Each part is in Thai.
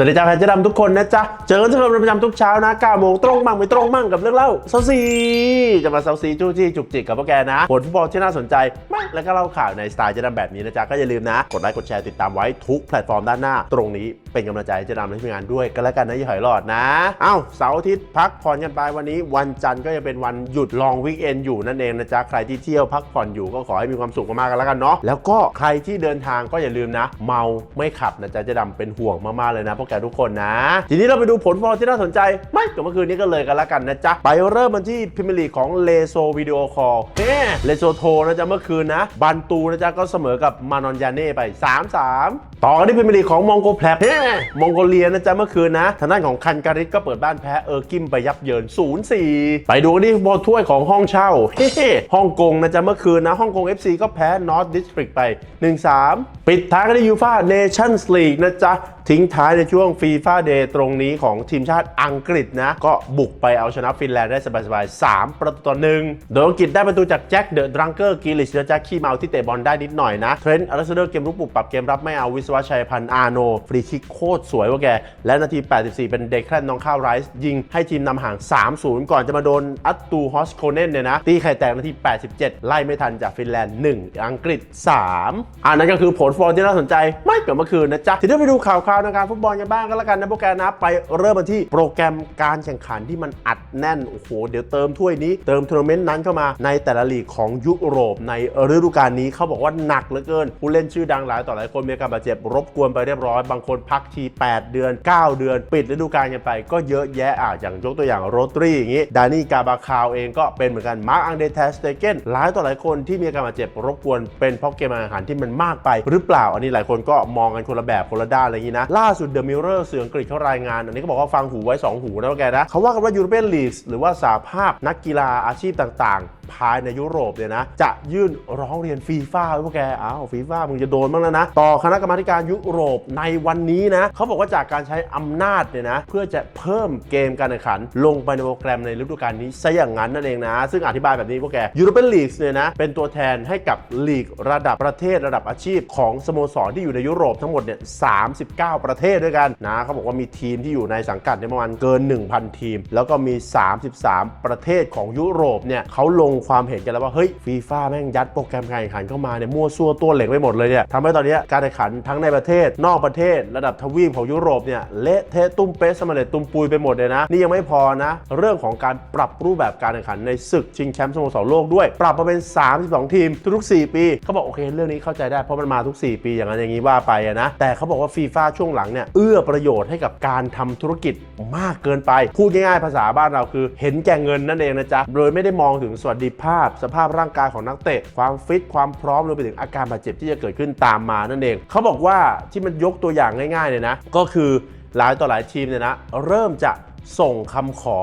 สวัสดีจ้าแฟนเจะดำทุกคนนะจ๊ะ เจอกันเจอกันเป็นประจำทุกเช้านะ9โมงตรงมั่งไม่ตรงมั่งกับเรื่องเล่าเซาซี จะมาเซาซีจู้จี้จุกจิกกับพวกแกนะผลฟุตบอลที่น่าสนใจมากแล้วก็เล่าข่าวในสไตล์เจะดำแบบนี้นะจ๊ะ ก็อย่าลืมนะ กดไลค์กดแชร์ติดตามไว้ทุกแพลตฟอร์มด้านหน้า ตรงนี้เป็นกำลังใจให้เจะดำและทีมงานด้วยก็แล้วกันนะอย่าหอยหลอดนะเอ้าเสาร์อาทิตย์พักผ่อนกันไปวันนี้ วันจันทร์ก็จะเป็นวันหยุดลองวีคเอนอยู่นั่นเองนะจ๊ะใครที่เที่ยวพักผ่อนอยู่ก็ขอให้มีความสุขมากๆกันแล้วกันเนาะแล้วก็ใครที่เดินทางก็อย่าลืมนะ เมาไม่ขับนะจ๊ะเจะดำเป็นห่วงมากๆเลยนะพวกแกทุกคนนะ ทีนี้เราไปดูผลฟุตบอลที่น่าสนใจไม่กับเมื่อคืนนี้ก็เลยกันล้วกันนะจ๊ะ ไปเริ่มมันที่พรีเมียร์ลีของเลโซวิดีโอคอลเฮ้เลโซโทนะจ๊ะเมื่อคืนนะบันตูนะจ๊ะก็เสมอกับมานอนยาเน่ไป 3-3 ต่อกันที่พรีเมียร์ลีของมองโกแพลบเฮ้มองโกเลียนะจ๊ะเมื่อคืนนะทางด้านของคันการิสก็เปิดบ้านแพ้เออร์กิมไปยับเยิน 0-4 ไปดูนที่บอลถ้วยของห้องเช่าเฮ้ฮ่องกงนะจ๊ะเมื่อคืนนะฮ่องกง FC ก็แพ้นอร์ทดิสตริกไป 1-3 ปิดท้ายกันที่ยูฟ่าเนชั่นส์ลีกนะจ๊ะ ทิ้งท้ายในช่วงฟีฟ่าเดย์ตรงนี้ของทีมชาติอังกฤษนะ ก็บุกไปเอาชนะฟินแลนด์ได้สบายๆ 3 ประตูต่อหนึ่งโดยอังกฤษได้ประตูจากแจ็คเดอะดรังเกอร์กิลิชและแจ็คขี้เมาที่เตะบอลได้นิดหน่อยนะ เทรนต์อเลสเดอร์เกมรุกปุบปรับเกมรับไม่เอาวิศวชัยพันธ์อาโน ฟรีคิกโคตรสวยว่าแก และนาที 84 เป็นเดคแคลนน้องข้าวไรส์ยิงให้ทีมนำห่าง 3-0 ก่อนจะมาโดนอัตตูฮอสโคเนนเนี่ยนะตีไข่แตกนาที 87 ไล่ไม่ทันจากฟินแลนด์ 1 อังกฤษ 3อันนั้นก็คือผลฟุตบอลที่น่าสนใจไม่เกิดเมื่อคืนนะจ๊ะทีนี้ไปดูข่าวคราวในการฟุตบอลกันบ้างก็แล้วกันนะโปรแกรมนะไปเริ่มมาที่โปรแกรมการแข่งขันที่มันอัดแน่นโอ้โหเดี๋ยวเติมถ้วยนี้เติมทัวร์นาเมนต์นั้นเข้ามาในแต่ละลีกของยุโรปในฤดูกาลนี้เขาบอกว่าหนักเหลือเกิน ผู้เล่นชื่อดังหลายต่อหลายคนมีอาการบาดเจ็บรบกวนไปเรียบร้อยบางคนพักที 8 เดือน 9 เดือน ปิดฤดูกาลกันไปก็เยอะแยะอะอย่างยกตัวอย่างโรตรีอย่างนี้ดานี่กาบาคาวเองก็เป็นเหมือนกันมาร์กอังเดเทสเตเกนหลายต่อหลายคนที่มีอาการบาดเจ็บรบกวนเป็นเพราะเกมอาหารที่มันมากไป หรือเปล่าอันนี้หลายคนก็มองกันคนละแบบคนละด้านอะไรอย่างนี้นะล่าสุดเดอะมิเรอร์เสื่ออังกฤษเขารายงาน อันนี้ก็บอกว่าฟังหูไว้ 2 หูนะว่าแกนะเขาว่ากันว่ายูโรเปียนลีกหรือว่าสาภาพนักกีฬาอาชีพต่างๆภายในยุโรปเนี่ยนะ จะยื่นร้องเรียนฟีฟ่าไว้พวกแก อ้าวฟีฟ่ามึงจะโดนบ้างแล้วนะ ต่อคณะกรรมาการยุโรปในวันนี้นะเขาบอกว่าจากการใช้อำนาจเนี่ยนะ เพื่อจะเพิ่มเกมการแข่งขัน ลงไปในโปรแกรมในฤดูกาลนี้ซะอย่างนั้นนั่นเองนะ ซึ่งอธิบายแบบนี้พวกแกยูโรเปียนลีกเนี่ยนะ เป็นตัวแทนให้กับลีกระดับประเทศระดับอาชีพ ของสโมสรที่อยู่ในยุโรปทั้งหมดเนี่ย9 ประเทศด้วยกันนะเขาบอกว่ามีทีมที่อยู่ในสังกัดในประมาณเกิน 1,000 ทีม แล้วก็มี 33 ประเทศของยุโรปเนี่ยเขาลงความเห็นกันแล้วว่าเฮ้ยฟีฟ่าแม่งยัดโปรแกรมการแข่งขันเข้ามาเนี่ยมั่วซั่วตัวเหล็กไปหมดเลยเนี่ยทำให้ตอนนี้การแข่งขันทั้งในประเทศนอกประเทศ ระดับทวีปของยุโรปเนี่ยเละเทะตุ้มเป๊ะสมเร็จตุ้มปุยไปหมดเลยนะนี่ยังไม่พอนะ เรื่องของการปรับรูปแบบการแข่งขันในศึกชิงแชมป์สโมสรโลกด้วย ปรับมาเป็น 32 ทีมทุกๆ4ปีเขาบอกโอเคเรื่องนี้เข้าใจได้เพราะมันมาทุก 4 ปีอย่างนั้นอย่างนี้ว่าไปนะแต่เขาบอกว่าฟีฟ่าช่วงหลังเนี่ยเอื้อประโยชน์ให้กับการทำธุรกิจมากเกินไป พูดง่ายๆภาษาบ้านเราคือ เห็นแก่เงินนั่นเองนะจ๊ะโดยไม่ได้มองถึงสวัสดิภาพ สภาพร่างกายของนักเตะ ความฟิตความพร้อมรวมไปถึงอาการบาดเจ็บที่จะเกิดขึ้นตามมานั่นเองเขาบอกว่าที่มันยกตัวอย่างง่ายๆเลยนะก็คือหลายต่อหลายทีมเนี่ยนะเริ่มจะส่งคำขอ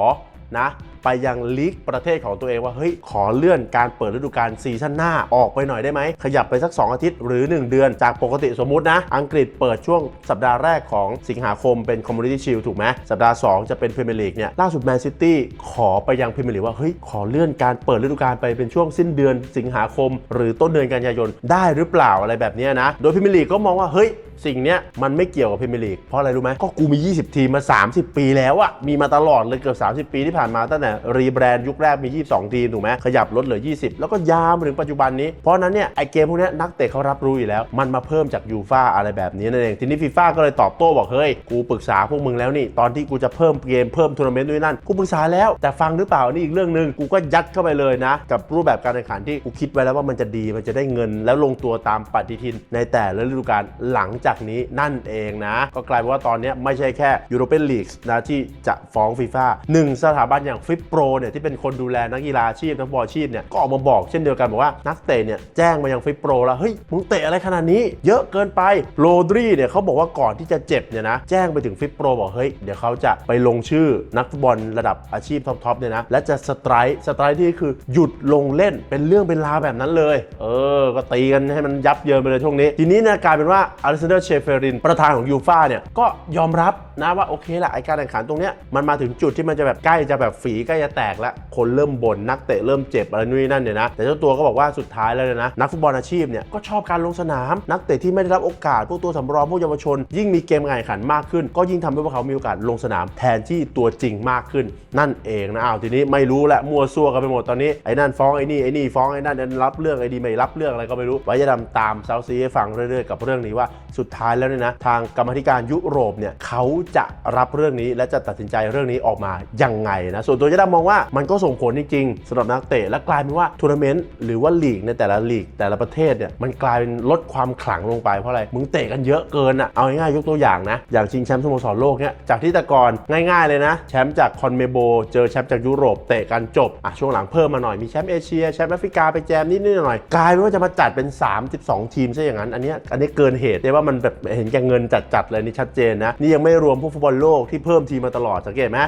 นะ ไปยังลีกประเทศของตัวเองว่าเฮ้ยขอเลื่อนการเปิดฤดูกาลซีซั่นหน้าออกไปหน่อยได้ไหมขยับไปสัก 2 อาทิตย์หรือ 1 เดือนจากปกติสมมุตินะ อังกฤษเปิดช่วงสัปดาห์แรกของสิงหาคมเป็นคอมมูนิตี้ชิลถูกไหมสัปดาห์ 2 จะเป็นพรีเมียร์ลีกเนี่ยล่าสุดแมนซิตี้ขอไปยังพรีเมียร์ลีกว่าเฮ้ยขอเลื่อนการเปิดฤดูกาลไปเป็นช่วงสิ้นเดือนสิงหาคม หรือต้นเดือนกันยายนได้หรือเปล่าอะไรแบบนี้นะโดยพรีเมียร์ลีกก็มองว่าเฮ้ย สิ่งเนี้ยมันไม่เกี่ยวกับพรีเมียร์ลีกเพราะอะไรรู้ไหมก็กูมี 20 ทีมมา 30 ปีแล้วอะมีมาตลอดเลยเกือบ30 ปีที่ผ่านมาตั้งแต่รีแบรนด์ยุคแรกมี 22 ทีมถูกไหมขยับลดเหลือ 20 แล้วก็ยาวมาถึงปัจจุบันนี้ เพราะนั้นเนี่ยไอเกมพวกนี้นักเตะเขารับรู้อยู่แล้ว มันมาเพิ่มจากยูฟ่าอะไรแบบนี้นั่นเองทีนี้ฟีฟ่าก็เลยตอบโต้บอกเฮ้ยกูปรึกษาพวกมึงแล้วนี่ตอนที่กูจะเพิ่มเกมเพิ่มทัวร์นาเมนต์ด้วยนั่นกูปรึกษาแล้วแต่ฟังหรือเปล่านี่อีกเรื่องหนึ่งกูก็ยัดเข้าไปเลยนะ กับรูปแบบการแข่งขันที่กูคิดไว้แล้วว่ามันจะดีมันจะได้เงินแล้วลงตัวตามปฏิทินในแต่ละฤดูกาลหลังจากนี้นั่นเองนะ ก็กลายเป็นว่าตอนนี้ไม่ใช่แค่ยูโรเปียนลีกนะที่จะฟ้องฟีฟ่าหนึ่งสถาบันอย่างฟิปโปรเนี่ยที่เป็นคนดูแลนักกีฬาอาชีพนักบอลอาชีพเนี่ยก็ออกมาบอกเช่นเดียวกันบอกว่านักเตะเนี่ยแจ้งมายังฟิปโปรแล้วเฮ้ยมึงเตะอะไรขนาดนี้ เยอะเกินไปโรดรีเนี่ยเขาบอกว่าก่อนที่จะเจ็บเนี่ยนะแจ้งไปถึงฟิปโปรบอกเฮ้ยเดี๋ยวเขาจะไปลงชื่อนักฟุตบอลระดับอาชีพท็อปๆเนี่ยนะและจะสไตร์สไตร์ที่คือหยุดลงเล่นเป็นเรื่องเป็นราวแบบนั้นเลย เออ ก็ตีกันให้มันยับเยินไปเลยช่วงนี้ ทีนี้เนะกลายเป็นว่าอเลสเดอร์อร์เชเฟริน ประธานของยูฟ่าเนี่ยก็ยอมรับนะว่าโอเคละไอการแข่งขันตรงเนี้ยมันมาถึงจุดที่มันจะแบบใกล้จะแบบฝีใกล้จะแตกแล้วคนเริ่มบ่นนักเตะเริ่มเจ็บอะไรนู่นนั่นเนี่ยนะแต่เจ้าตัวก็บอกว่าสุดท้ายแล้วเนี่ยนะนักฟุตบอลอาชีพเนี่ยก็ชอบการลงสนาม นักเตะที่ไม่ได้รับโอกาสพวกตัวสำรองพวกเยาวชน ยิ่งมีเกมการแข่งขันมากขึ้น ก็ยิ่งทำให้พวกเขามีโอกาสลงสนามแทนที่ตัวจริงมากขึ้น นั่นเองนะอ้าวทีนี้ไม่รู้แหละมัวซั่วกันไปหมดตอนนี้ไอ้นั่นฟ้องไอ้นี่ไอ้นี่ฟ้องไอ้นั่นรับเรื่องไอ้ดีไม่รับเรื่องอะไรก็ไม่รู้ไว้จะดำตามเซาซีให้ฟังเรื่อยๆกับเรื่องนี้ว่าสุดท้ายแล้วเนี่ยนะทางกรรมธิการยุโรปเนี่ยเขาจะรับเรื่องนี้และจะตัดสินใจเรื่องนี้ออกมายังไงนะส่วนตัวจะดำมองว่ามันก็ส่งผลจริงๆสำหรับนักเตะและกลายเป็นว่าทัวร์นาเมนต์หรือว่าลีกในแต่ละลีกแต่ละประเทศเนี่ยมันกลายเป็นลดความขลังลงไปเพราะอะไรมึงเตะกันเยอะเกินอะเอาง่ายๆยกตัวอย่างนะอย่างชิงแชมป์สโมสรโลกเนี่ยจากที่แต่ก่อนง่ายๆเลยนะแชมป์จากคอนเมโบเจอแชมป์จากยุโรปเตะกันจบอะช่วงหลังเพิ่มมาหน่อยมีแชมป์เอเชียแชมป์แอฟริกาไปแจมนิดๆหน่อยกลายเป็นว่าจะมาจัดเป็น 32 ทีมซะอย่างนั้นอันนี้อันนี้เกินเหตุได้ว่ามันแบบเห็นแก่เงินจัดๆเลยนี่ชัดเจนนะ นี่ยังไม่รวมพวกฟุตบอลโลกที่เพิ่มทีมมาตลอดสังเกตไหม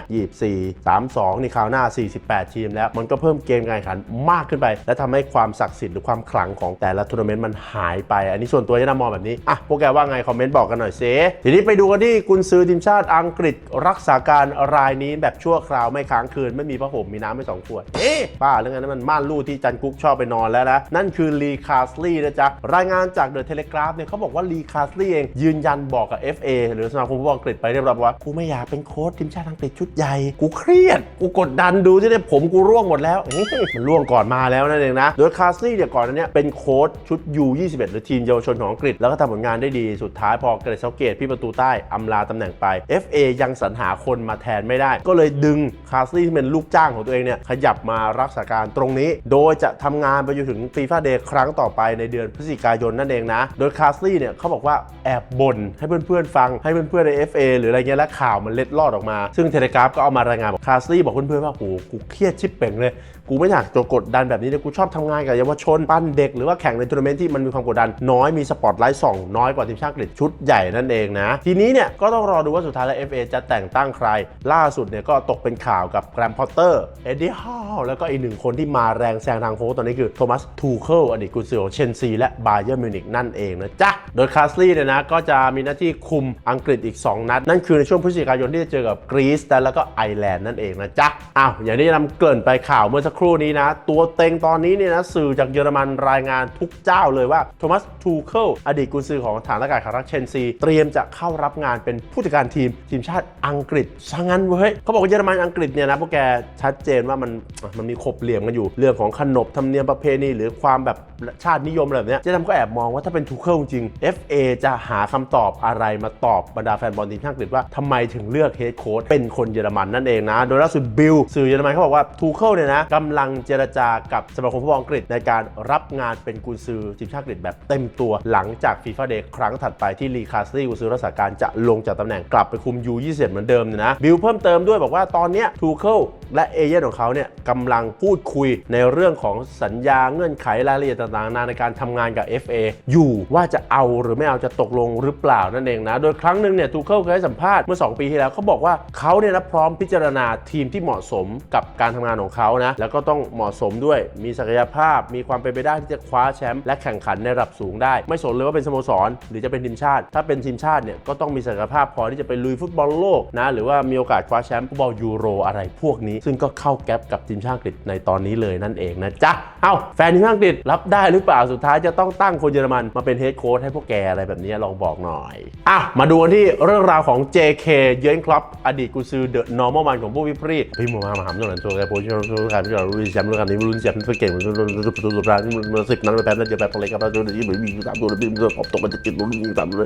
24 32นี่คราวหน้า 48 ทีมแล้ว มันก็เพิ่มเกมการแข่งขันมากขึ้นไป และทำให้ความศักดิ์สิทธิ์หรือความขลังของแต่ละทัวร์นาเมนต์มันหายไป อันนี้ส่วนตัวจะนมองแบบนี้อะพวกแกว่าไงคอมเมนต์บอกกันหน่อยเซทีนี้ไปดูกันที่กุนซือทีมชาติอังกฤษรักษาการรายนี้แบบชั่วคราวไม่ค้างคืนไม่มีผ้าห่มมีน้ำไม่สองขวดเอ๊ะบ้าเรื่องนั้นมันม่านรูดที่จันกุ๊กชอบไปนอนแล้วนะนั่นคือลีคาสลีย์นะจ๊ะรายงานจากเดอะเทเลกราฟเนี่ยเขาบอกว่าลีคาสลีย์เองยืนยันบอกกับ FA หรือสมาคมฟุตบอลอังกฤษไปเรียบร้อยว่ากูไม่อยากเป็นโค้ชทีมชาติอังกฤษชุดใหญ่ กูเครียด กูกดดันดูที่เนี่ยผมกูร่วงหมดแล้วเฮ้ยมันร่วงก่อนมาแล้วนั่นเองนะโดยคาสลีย์เนี่ยก่อนหนั้นเนี่ยเป็นโค้ชชุด U21 หรือทีมเยาวชนของอังกฤษแล้วก็ทำผลงานได้ดีสุดท้ายพอเกรซเซาเกตพี่ประตูใต้อำลาตำแหน่งไป FA ยังสรรหาคนมาแทนไม่ได้ ก็เลยดึงคาสลีย์ที่เป็นลูกจ้างของตัวเองเนี่ยขยับมารักษาการตรงนี้ โดยจะทำงานไปจนถึงฟีฟ่าเดย์ครั้งต่อไปในเดือนพฤศจิกายนนั่นเองนะ โดยคาสลีย์เนี่ยเขาบอกว่าแอบบ่นให้เพื่อนๆฟังให้เพื่อนๆใน FA หรืออะไรเงี้ยและข่าวมันเล็ดลอดออกมา ซึ่งเทเลกราฟก็เอามารายงานบอกคาสลี่บอกเพื่อนๆว่าโหกูเครียดชิบเป่งเลย กูไม่อยากจะกดดันแบบนี้เลยกูชอบทำงานกับเยาวชนปั้นเด็กหรือว่าแข่งในทัวร์นาเมนต์ที่มันมีความกดดันน้อยมีสปอตไลท์ส่องน้อยกว่าทีมชาติอังกฤษชุดใหญ่นั่นเองนะทีนี้เนี่ยก็ต้องรอดูว่าสุดท้ายแล้ว FA จะแต่งตั้งใคร ล่าสุดเนี่ยก็ตกเป็นข่าวกับแกรมพอตเตอร์เอ็ดดี้ฮอลแล้วก็อีกหนึ่งคนที่มาแรงแซงทางโค้ชตอนนี้คือโทมัสทูเคิลอดีตกุนซือของเชนซีและบาเยอร์มิวนิกนั่นเองนะจ๊ะโดยคาสลีย์เนี่ยนะก็จะมีหน้าที่คุมอังกฤษอีก 2 นัด นั่นคือในช่วงพฤศจิกายนที่จะเจอกับกรีซแล้วก็ไอร์แลนด์นั่นเองนะจ๊ะอ้าวอย่างที่นำเกริ่นไปข่าวเมื่อสักครู่นี้นะ ตัวเต็งตอนนี้เนี่ยนะสื่อจากเยอรมันรายงานทุกเจ้าเลยว่าโทมัสทูเคิลอดีตกุนซือของฐานอากาศขารักเชนซี เตรียมจะเข้ารับงานเป็นผู้จัดการทีมทีมชาติอังกฤษซะงั้นเว้ยเขาบอกว่าเยอรมันอังกฤษเนี่ยนะพวกแกชัดเจนว่ามันมันมีขบเหลี่ยมกันอยู่ เรื่องของขนบธรรมเนียมประเพณีหรือความแบบชาตินิยมอะไรแบบนี้เจ๊ดำก็แอบมองว่าถ้าเป็นทูเคิลจริง FA จะหาคำตอบอะไรมาตอบบรรดาแฟนบอลทีมชาติอังกฤษว่าทำไมถึงเลือกเฮดโค้ชเป็นคนเยอรมันนั่นเองนะ โดยล่าสุดบิลสื่อเยอรมันเขาบอกว่าทูเคิลเนี่ยนะกำลังเจรจากับสมาคมฟุตบอลอังกฤษในการรับงานเป็นกุนซือทีมชาติอังกฤษแบบเต็มตัวหลังจากฟีฟ่าเดย์ครั้งถัดไปที่ลีคาสลีกุนซือรักษาการจะลงจากตำแหน่งกลับไปคุม U20 เหมือนเดิมเนี่ยนะบิลเพิ่มเติมด้วยบอกว่าตอนนี้ทูเคิลและเอเย่นของเขาเนี่ยกำลังพูดคุยในเรื่องของสัญญาเงื่อนไขรายละเอียดต่างๆนานในการทำงานกับ FA อยู่ว่าจะเอาหรือไม่เอาจะตกลงหรือเปล่านั่นเองนะ โดยครั้งหนึ่งเนี่ยทูเคิลเคยให้สัมภาษณ์เมื่อ 2 ปีที่แล้วเขาบอกว่าเขาเนี่ยนะพร้อมพิจารณาทีมที่เหมาะสมกับการทำงานของเขานะแล้วก็็ต้องเหมาะสมด้วย มีศักยภาพ มีความเป็นไปได้ที่จะคว้าแชมป์และแข่งขันในระดับสูงได้ ไม่สนเลยว่าเป็นสโมสร หรือจะเป็นทีมชาติ ถ้าเป็นทีมชาติเนี่ยก็ต้องมีศักยภาพพอที่จะไปลุยฟุตบอลโลกนะหรือว่ามีโอกาสคว้าแชมป์ฟุตบอลยูโรอะไรพวกนี้ ซึ่งก็เข้าแก๊ปกับทีมชาติอังกฤษในตอนนี้เลยนั่นเองนะจ๊ะเอ้าแฟนทีมชาติอังกฤษรับได้หรือเปล่าสุดท้ายจะต้องตั้งคนเยอรมันมาเป็นเฮดโค้ชให้พวกแกอะไรแบบนี้ลองบอกหน่อยอะมาดูกันที่เรื่องราวของ JK เยนคลับอดีตกุซือเดอะนอร์มอลมันของพวกพี่พรีพี่มูมามาหามตรงนั้นตัวแกโพสต์ตัวการที่เรารู้แชมป์รื่องการนี้รู้แชมป์เก่งมันรู้ประตูสุดท้ายมันสิบนั้นไปแพ้แล้วเดียวแบบอะไรกับเราตัวนี้เหมือนมีสามตัวแล้วมีขอบตกมันจะติดลุ้นมีสามตัว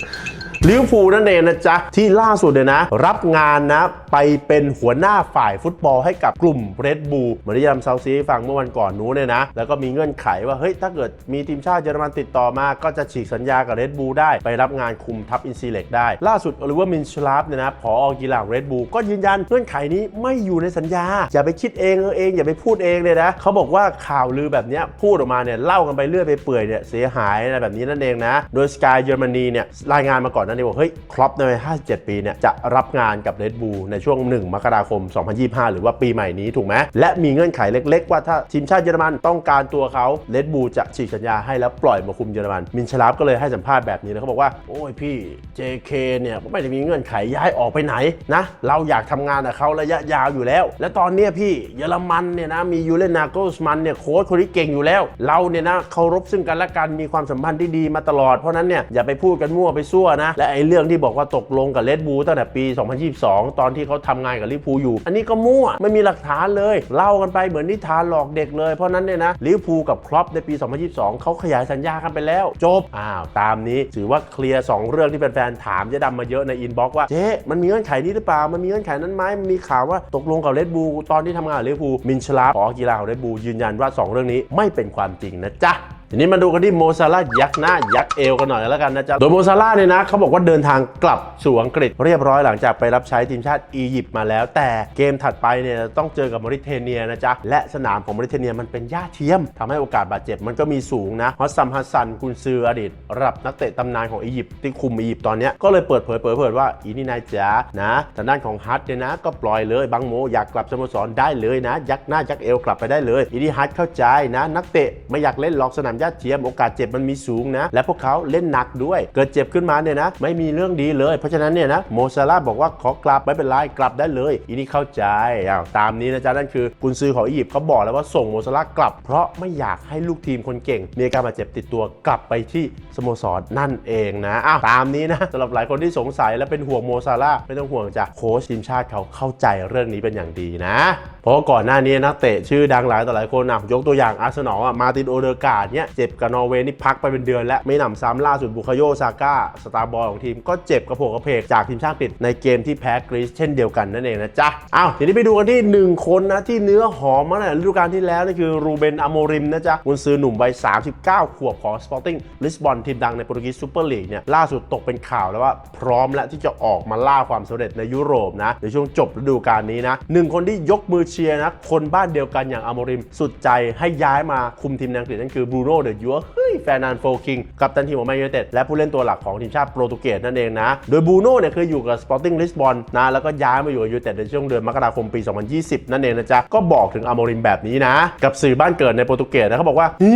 ลิเวอร์พูลนั่นเองนะจ๊ะ ที่ล่าสุดเนี่ยนะ รับงานนะ ไปเป็นหัวหน้าฝ่ายฟุตบอลให้กับกลุ่มเรดบูเหมือนที่ยำเซาซีฟังเมื่อวันก่อนนู้นเนี่ยนะ แล้วก็มีเงื่อนไขว่า เฮ้ย ถ้าเกิดมีทีมชาติเยอรมันติดต่อมา ก็จะฉีกสัญญากับเรดบูลได้ไปรับงานคุมทัพอินซีเล็กได้ ล่าสุดโอลิเวอร์มินชลาฟเนี่ยนะผอกีฬาเรดบูก็ยืนยันเงื่อนไขนี้ไม่อยู่ในสัญญาอย่าไปคิดเองเออเองอย่าไปพูดเองเลยนะเขาบอกว่าข่าวลือแบบนี้พูดออกมาเนี่ยเล่ากันไปเรื่อยไปเปื่อยเนี่ยเสียหายอะไรแบบนี้นั่นเองนะ โดยสกายเยอรมนีเนี่ยรายงานมาก่อนนั้นเองบอกเฮ้ยครอปในวัย57 ปีเนี่ยจะรับงานกับเรดบูลในช่วง 1 มกราคม 2025 หรือว่าปีใหม่นี้ถูกไหมและมีเงื่อนไขเล็ก ๆ ว่าถ้าทีมชาติเยอรมันต้องการตัวเขาเรดบูลจะฉีกสัญญาให้แล้วปล่อยมาคุมเยอรมันมินชลาฟก็เลยให้สัมภาษณ์แบบนี้นะเขาบอกว่าโอ้ยพี่ JK เนี่ยไม่ได้มีเงื่อนไขย้ายออกไปไหนนะเราอยากทำงานกับเขาระยะยาวอยู่แล้ว และตอนนี้พี่เยอรมันเนี่ยนะมียูเลนาโกสมันเนี่ยโค้ชคนที่เก่งอยู่แล้ว เราเนี่ยนะเคารพซึ่งกันและกันมีความสัมพันธ์ที่ดีมาตลอดเพราะนั้นเนี่ยอย่าไปพูดกันมั่วไปซั่วนะ และไอ้เรื่องที่บอกว่าตกลงกับเลดบูตั้งแต่ปี 2022 ตอนที่เขาทำงานกับลิเวอร์พูอยู่ อันนี้ก็มั่วไม่มีหลักฐานเลยเล่ากันไปเหมือนนิทานหลอกเด็กเลยเพราะนั้นเนี่ยนะลิเวอร์พูกับครอปในปี 2022 เขาขยายสัญญากันไปแล้ว จบอ้าวตามนี้ถือว่าเคลียร์สองเรื่องที่แฟนๆถามจะดำมาเยอะในอินบ็อกซ์ว่าเจ๊มันมีเงื่อนไขนี้หรือเปล่ามันมีเงื่อนไขนั้นไหมมันมีข่าวว่าตกลงกับเลดบูตอนที่ทำงานกับลิพูมินชลาพอกีฬาของเรดบูยืนยันว่าสองเรื่องนี้ไม่เป็นความจริงนะจ๊ะ ทีนี้มาดูกันที่โมซาร่ายักษ์หน้ายักษ์เอวกันหน่อยแล้วกันนะจ๊ะ โดยโมซาร่าเนี่ยนะเขาบอกว่าเดินทางกลับสู่อังกฤษเรียบร้อยหลังจากไปรับใช้ทีมชาติอียิปต์มาแล้ว แต่เกมถัดไปเนี่ยต้องเจอกับมอริเทเนียนะจ๊ะ และสนามของมอริเทเนียมันเป็นหญ้าเทียมทำให้โอกาสบาดเจ็บมันก็มีสูงนะฮอสซัมฮัสซันกุนซืออดีตรับนักเตะตำนานของอียิปต์ที่คุมอียิปต์ตอนนี้ก็เลยเปิดเผยเปิดเผยว่าอีนี่นายจ๋านะทางด้านของฮัตเนี่ยนะ ก็ปล่อยเลยบังโมอยากกลับสโมสรได้เลยนะ ยักษ์หน้ายักษ์เอวกลับไปได้เลยอีนี่ฮัตเข้าใจนะ นักเตะไม่อยากเล่นหรอกสนามญ้าเทียมโอกาสเจ็บมันมีสูงนะ และพวกเขาเล่นหนักด้วย เกิดเจ็บขึ้นมาเนี่ยนะ ไม่มีเรื่องดีเลย เพราะฉะนั้นเนี่ยนะโมซาร่าบอกว่าขอกลับไม่เป็นไรกลับได้เลยอีนี่เข้าใจอ้าวตามนี้นะจ๊ะนั่นคือกุนซือของอียิปต์เขาบอกแล้วว่าส่งโมซาร่ากลับ เพราะไม่อยากให้ลูกทีมคนเก่งมีอาการบาดเจ็บติดตัวกลับไปที่สโมสรนั่นเองนะอ้าวตามนี้นะสำหรับหลายคนที่สงสัยและเป็นห่วงโมซาร่าไม่ต้องห่วงจ้ะโค้ชทีมชาติเขาเข้าใจเรื่องนี้เป็นอย่างดีนะ เพราะก่อนหน้านี้นักเตะชื่อดังหลายต่อหลายคนนะยกตัวอย่างอาร์เซนอลมาตินโอเดอร์การ์ดเนี่ยเจ็บกับนอร์เวย์นี่พักไปเป็นเดือนแล้วไม่หนำซ้ำล่าสุดบุคโยซาก้าสตาร์บอลของทีมก็เจ็บกระโผกกระเพกจากทีมชาติอังกฤษในเกมที่แพ้กรีซเช่นเดียวกันนั่นเองนะจ๊ะอ้าวทีนี้ไปดูกันที่ 1 คนนะที่เนื้อหอมมาตั้งแต่ฤดูกาลที่แล้วนี่คือรูเบนอโมริมนะจ๊ะกุนซือหนุ่มวัย39 ขวบของ Sporting Lisbon ทีมดังในโปรตุเกสซูเปอร์ลีกเนี่ยล่าสุดตกเป็นข่าวแล้วว่าพร้อมแล้วที่จะออกมาล่าความสำเร็จในยุโรปนะในช่วงจบฤดูกาลนี้นะหนึ่งคนที่ยกมือเชียร์นะคนบ้านเดียวกันอย่างอโมริมสุดใจให้ย้ายมาคุมทีมในอังกฤษนั่นคือบรูโนเดอะยัวเฮ้ยแฟนันโฟคิงกัปตันทีมของแมนยูไนเต็ดและผู้เล่นตัวหลักของทีมชาติโปรตุเกสนั่นเองนะ โดยบูโน่เนี่ยเคยอยู่กับ Sporting Lisbon นนะแล้วก็ย้ายมาอยู่กับยูไนเต็ดในช่วงเดือนมกราคมปี 2020 นั่นเองนะจ๊ะก็บอกถึงอโมริมแบบนี้นะ กับสื่อบ้านเกิดในโปรตุเกสนะเขาบอกว่าฮี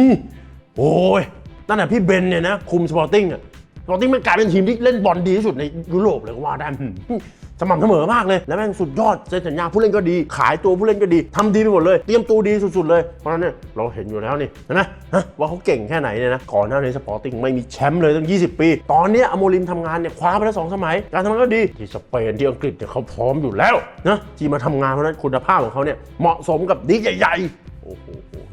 โอ้ยนั่นน่ะพี่เบนเนี่ยนะคุม Sporting อะสปอร์ติ้งมันกลายเป็นทีมที่เล่นบอลดีที่สุดในยุโรปเลยก็ว่าได้ สม่ำเสมอมากเลย แล้วแม่งสุดยอดเซ็นสัญญาผู้เล่นก็ดี ขายตัวผู้เล่นก็ดีทำดีไปหมดเลย เตรียมตัวดีสุดๆเลย เพราะฉะนั้นเนี่ยเราเห็นอยู่แล้วนี่เห็นะฮะว่าเขาเก่งแค่ไหนเนี่ยนะก่อนหน้านี้สปอร์ติ้งไม่มีแชมป์เลยตั้ง 20 ปี ตอนนี้อโมริมทำงานเนี่ยคว้าไปแล้วสองสมัย การทำงานก็ดีที่สเปนที่อังกฤษเนี่ยเขาพร้อมอยู่แล้วนะที่มาทำงานเพราะนั้นคุณภาพของเขาเนี่ยเหมาะสมกับดีใหญ่ๆโอ้โห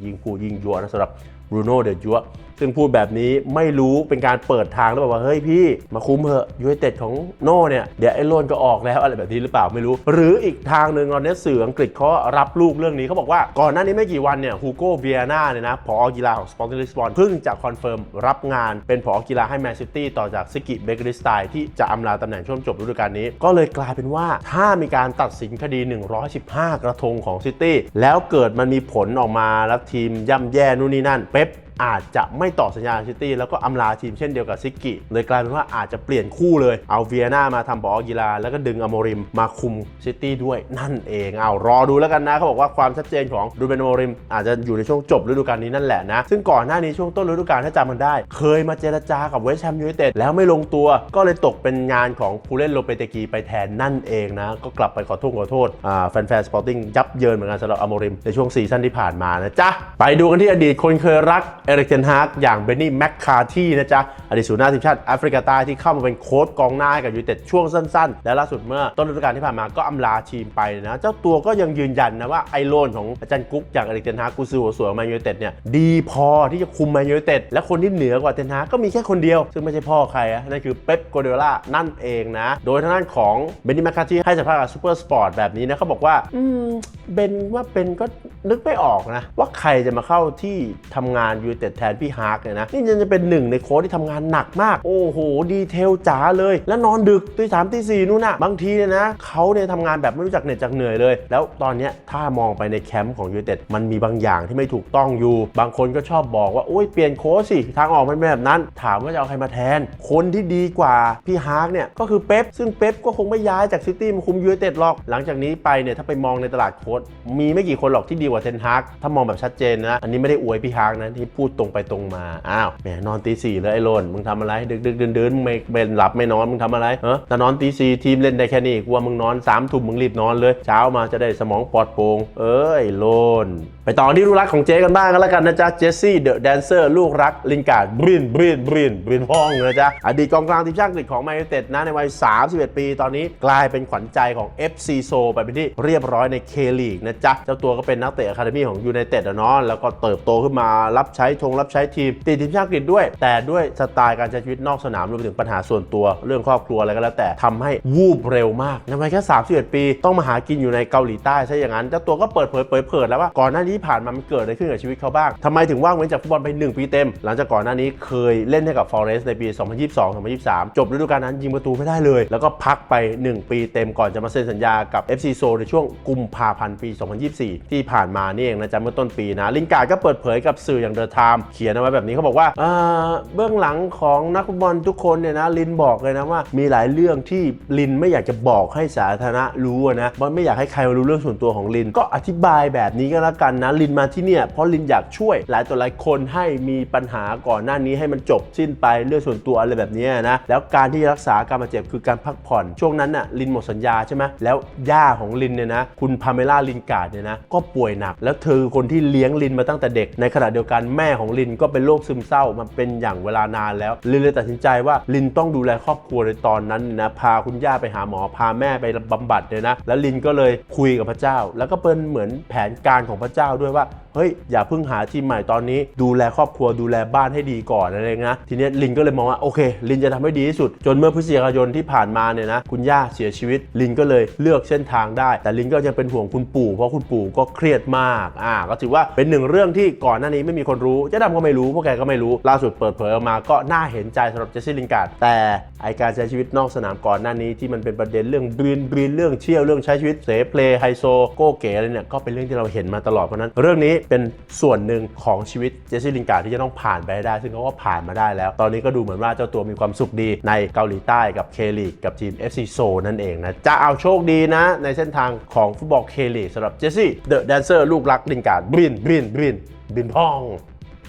ยิงพูยิงยัวนะสำหรับบรูโน่เดยัวซึ่งพูดแบบนี้ไม่รู้เป็นการเปิดทางหรือเปล่าว่าเฮ้ยพี่มาคุ้มเถอะยูไนเต็ดของโน่เนี่ยเดี๋ยวไอ้โลนก็ออกแล้วอะไรแบบนี้หรือเปล่าไม่รู้ หรืออีกทางหนึ่งตอนนี้สื่ออังกฤษเขารับลูกเรื่องนี้เขาบอกว่าก่อนหน้านี้ไม่กี่วันเนี่ยฮูโก้เบียนาเนี่ยนะผอกีฬาของสปอร์ติ้งลิสบอนเพิ่งจะคอนเฟิร์มรับงานเป็นผอกีฬาให้แมนซิตี้ต่อจากซิกิเบเกอริสไตล์ที่จะอำลาตำแหน่งช่วงจบฤดูกาลนี้ ก็เลยกลายเป็นว่าถ้ามีการตัดสินคดี 115 กระทงของซิตี้แล้วเกิดมันมีผลออกมาแล้วทีมย่ำแย่นู่นนี่นั่นเป๊ป อาจจะไม่ต่อสัญญาซิตี้แล้วก็อำลาทีมเช่นเดียวกับซิกกิเลยกลายเป็นว่าอาจจะเปลี่ยนคู่เลยเอาเวียนามาทำบอกีฬาแล้วก็ดึงอโมริมมาคุมซิตี้ด้วยนั่นเองเอารอดูแล้วกันนะเขาบอกว่าความชัดเจนของดูเบนอโมริม อาจจะอยู่ในช่วงจบฤดูกาลนี้นั่นแหละนะ ซึ่งก่อนหน้านี้ช่วงต้นฤดูกาลถ้าจำมันได้ เคยมาเจรจากับเวสต์แฮมยูไนเต็ดแล้วไม่ลงตัวก็เลยตกเป็นงานของผู้เล่นโลเปเตกีไปแทนนั่นเองนะ ก็กลับไปขอโทษขอโทษอ่าแฟนสปอร์ติ้งยับเยินเหมือนกันสำหรับอโมริมในช่วงซีซั่นที่ผ่านมานะจ๊ะไปดูกันที่อดีตคนเคยรักเอริกเทนฮากอย่างเบนนี่แมคคาที่นะจ๊ะอดีตศูนย์หน้าทีมชาติแอฟริกาใต้ที่เข้ามาเป็นโค้ชกองหน้าให้กับยูไนเต็ดช่วงสั้นๆ และล่าสุดเมื่อต้นฤดูกาลที่ผ่านมาก็อำลาทีมไปนะเจ้าตัวก็ยังยืนยันนะว่าไอโลนของอาจารย์กุ๊กอย่างอดีตเทนฮากกูซือหัวสวยของแมนยูไนเต็ดเนี่ยดีพอที่จะคุมแมนยูไนเต็ดและคนที่เหนือกว่าเทนฮากก็มีแค่คนเดียว ซึ่งไม่ใช่พ่อใครอะนั่นคือเป๊ปโกเดล่านั่นเองนะ โดยทางด้านของเบนนี่แมคคาที่ให้สัมภาษณ์กับซูเปอร์สปอร์ตแบบนี้นะเขาบอกว่าอืมเบนว่าเป็นก็นึกไม่ออกนะว่าใครจะมาเข้าที่ทำงานยูไนเต็ดแทนพี่ฮาร์กเนี่ยนะนี่ยังจะเป็นหนึ่งในโค้ชที่ทำงานหนักมาก โอ้โห ดีเทลจ๋าเลย แล้วนอนดึกตีสามตีสี่นู่นน่ะ บางทีเนี่ยนะเขาเนี่ยทำงานแบบไม่รู้จักเหน็ดจากเหนื่อยเลย แล้วตอนเนี้ยถ้ามองไปในแคมป์ของยูเต็ดมันมีบางอย่างที่ไม่ถูกต้องอยู่ บางคนก็ชอบบอกว่าโอ้ยเปลี่ยนโค้ชสิ ทางออกมันเป็นแบบนั้น ถามว่าจะเอาใครมาแทน คนที่ดีกว่าพี่ฮาร์กเนี่ยก็คือเป๊ปซึ่งเป๊ปก็คงไม่ย้ายจากซิตี้มาคุมยูเต็ดหรอก หลังจากนี้ไปเนี่ยถ้าไปมองในตลาดโค้ชมีไม่กี่คนหรอกที่ดีกว่าเทนฮาร์กถ้ามองแบบชัดเจนนะอันนี้ไม่ได้อวยพี่ฮาร์กนะที่พูพูดตรงไปตรงมา อ้าวแหมนอนตีสี่เลยไอ้โลนมึงทำอะไร ดึกดึกเดินเดินมึงไม่เป็นหลับไม่นอนมึงทำอะไรเออแต่นอนตีสี่ทีมเล่นได้แค่นี้กูว่ามึงนอนสามทุ่มมึงรีบนอนเลย เช้ามาจะได้สมองปลอดโปร่งเอ้ยโลนไปต่อที่ลูกรักของเจ๊กันบ้างกันแล้วกันนะจ๊ะเจสซี่เดอะแดนเซอร์ลูกรักลินการ์ดบรินบรินบรินบรินพ้องนะจ๊ะอดีตกองกลางทีมชาติอังกฤษของแมนยูไนเต็ดนะในวัย 31 ปี ตอนนี้กลายเป็นขวัญใจของ FC โซไปเป็นที่เรียบร้อยในเคลีกนะจ๊ะเจ้าตัวก็เป็นนักเตะอะคาเดมี่ของยูไนเต็ดอะเนาะแล้วก็เติบโตขึ้นมารับใช้ทงรับใช้ทีมติดทีมชาติอังกฤษด้วย แต่ด้วยสไตล์การใช้ชีวิตนอกสนามรวมไปถึงปัญหาส่วนตัวเรื่องครอบครัวอะไรก็แล้วแต่ทำให้วูบเร็วมากในวัยแค่31 ปี ต้องมาหากินอยู่ในเกาหลีใต้ซะอย่างนั้นเจ้าตัวก็เปิดเผยเผยเผยแล้วว่าก่อนหน้านี้ผ่านมามันเกิดอะไรขึ้นกับชีวิตเขาบ้างทำไมถึงว่างเว้นจากฟุตบอลไป 1 ปีเต็ม หลังจากก่อนหน้านี้เคยเล่นให้กับฟอเรสต์ในปี 2022-2023 จบฤดูกาลนั้นยิงประตูไม่ได้เลย แล้วก็พักไป 1 ปีเต็มก่อนจะมาเซ็นสัญญากับ FC โซในช่วงกุมภาพันธ์ปี 2024 ที่ผ่านมานี่เองนะจ๊ะเมื่อต้นปีนะลินการ์ดก็เปิดเผยกับสื่ออย่างเดอะไทม์เขียนเอาไว้แบบนี้เขาบอกว่าเบื้องหลังของนักฟุตบอลทุกคนเนี่ยนะลินบอกเลยนะว่า มีหลายเรื่องที่ลินไม่อยากจะบอกให้สาธารณะรู้นะมันไม่อยากให้ใครรู้เรื่องส่วนตัวของลิน ก็อธิบายแบบนี้ก็แล้วกันนะลินมาที่เนี่ยเพราะลินอยากช่วยหลายต่อหลายคนให้มีปัญหาก่อนหน้านี้ให้มันจบสิ้นไปเรื่องส่วนตัวอะไรแบบนี้นะแล้วการที่รักษาการบาดเจ็บคือการพักผ่อน ช่วงนั้นน่ะลินหมดสัญญาใช่ไหมแล้วย่าของลินเนี่ยนะคุณพาเมล่าลินการ์ดเนี่ยนะก็ป่วยหนัก แล้วเธอคนที่เลี้ยงลินมาตั้งแต่เด็กในขณะเดียวกันแม่ของลินก็เป็นโรคซึมเศร้ามันเป็นอย่างเวลานานแล้ว ลินเลยตัดสินใจว่าลินต้องดูแลครอบครัวในตอนนั้นนะพาคุณย่าไปหาหมอพาแม่ไปบำบัดเลยนะ แล้วลินก็เลยคุยกับพระเจ้า แล้วก็เป็นเหมือนแผนการของพระเจ้าด้วยว่า เฮ้ยอย่าเพิ่งหาทีมใหม่ตอนนี้ ดูแลครอบครัวดูแลบ้านให้ดีก่อนอะไรเงี้ยทีเนี้ยลินก็เลยมองว่าโอเค ลินจะทำให้ดีที่สุด จนเมื่อพฤศจิกายนที่ผ่านมาเนี่ยนะคุณย่าเสียชีวิต ลินก็เลยเลือกเส้นทางได้ แต่ลินก็ยังเป็นห่วงคุณปู่ เพราะคุณปู่ก็เครียดมากอ่าก็ถือว่าเป็นหนึ่งเรื่องที่ก่อนหน้านี้ไม่มีคนรู้เจ๊ดำก็ไม่รู้พวกแกก็ไม่รู้ล่าสุดเปิดเผยออกมาก็น่าเห็นใจสำหรับเจสซี่ลินการ์ดแต่ ไอการใช้ชีวิตนอกสนามก่อนหน้านี้ที่มันเป็นประเด็นเรื่องบีนบีนเรื่องเชี่ยวเรื่องใช้ชีวิตเสเพลไฮโซโก้เก๋อะไรเนี่ยก็เป็นเรื่องที่เราเห็นมาตลอดเพราะนั้น เรื่องนี้เป็นส่วนหนึ่งของชีวิตเจสซี่ลินการ์ดที่จะต้องผ่านไปได้ ซึ่งเขาก็ผ่านมาได้แล้ว ตอนนี้ก็ดูเหมือนว่าเจ้าตัวมีความสุขดีในเกาหลีใต้กับเคลีกกับทีม FC โซนั่นเองนะจะเอาโชคดีนะ ในเส้นทางของฟุตบอลเคลีกสำหรับเจสซี่เดอะแดนเซอร์ลูกรักลินการ์ดบินบรินบินบินพอง